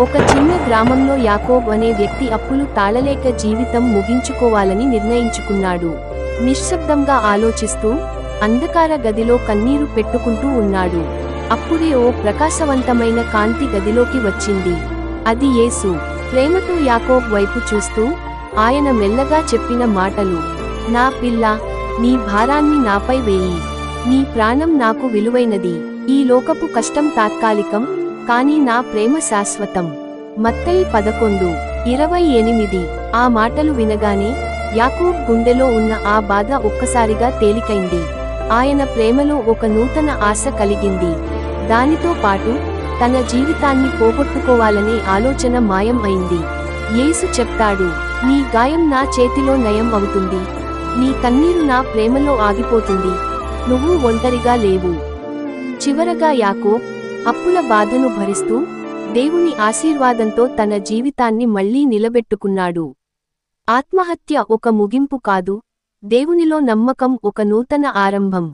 ఒక చిన్న గ్రామంలో యాకోబ్ అనే వ్యక్తి అప్పులు తాళలేక జీవితం ముగించుకోవాలని నిర్ణయించుకున్నాడు. నిశ్శబ్దంగా ఆలోచిస్తూ అంధకార గదిలో కన్నీరు పెట్టుకుంటూ ఉన్నాడు. అప్పుడే ఓ ప్రకాశవంతమైన కాంతి గదిలోకి వచ్చింది. అది యేసు. ప్రేమతో యాకోబ్ వైపు చూస్తూ ఆయన మెల్లగా చెప్పిన మాటలు నా పిల్ల నీ భారాన్ని నాపై వేయి. నీ ప్రాణం నాకు విలువైనది. ఈ లోకపు కష్టం తాత్కాలికం కానీ నా ప్రేమ శాశ్వతం. మత్తయి పదకొండు ఇరవై ఎనిమిది. ఆ మాటలు వినగానే యాకూబ్ గుండెలో ఉన్న ఆ బాధ ఒక్కసారిగా తేలికైంది. ఆయన ప్రేమలో ఒక నూతన ఆశ కలిగింది. దానితో పాటు తన జీవితాన్ని పోగొట్టుకోవాలనే ఆలోచన మాయం అయింది. యేసు చెప్తాడు నీ గాయం నా చేతిలో నయం అవుతుంది. నీ కన్నీరు నా ప్రేమలో ఆగిపోతుంది. నువ్వు ఒంటరిగా లేవు. చివరగా యాకో అప్పుల బాధను భరిస్తూ దేవుని ఆశీర్వాదంతో తన జీవితాన్ని మళ్ళీ నిలబెట్టుకున్నాడు. ఆత్మహత్య ఒక ముగింపు కాదు దేవునిలో నమ్మకం ఒక నూతన ఆరంభం.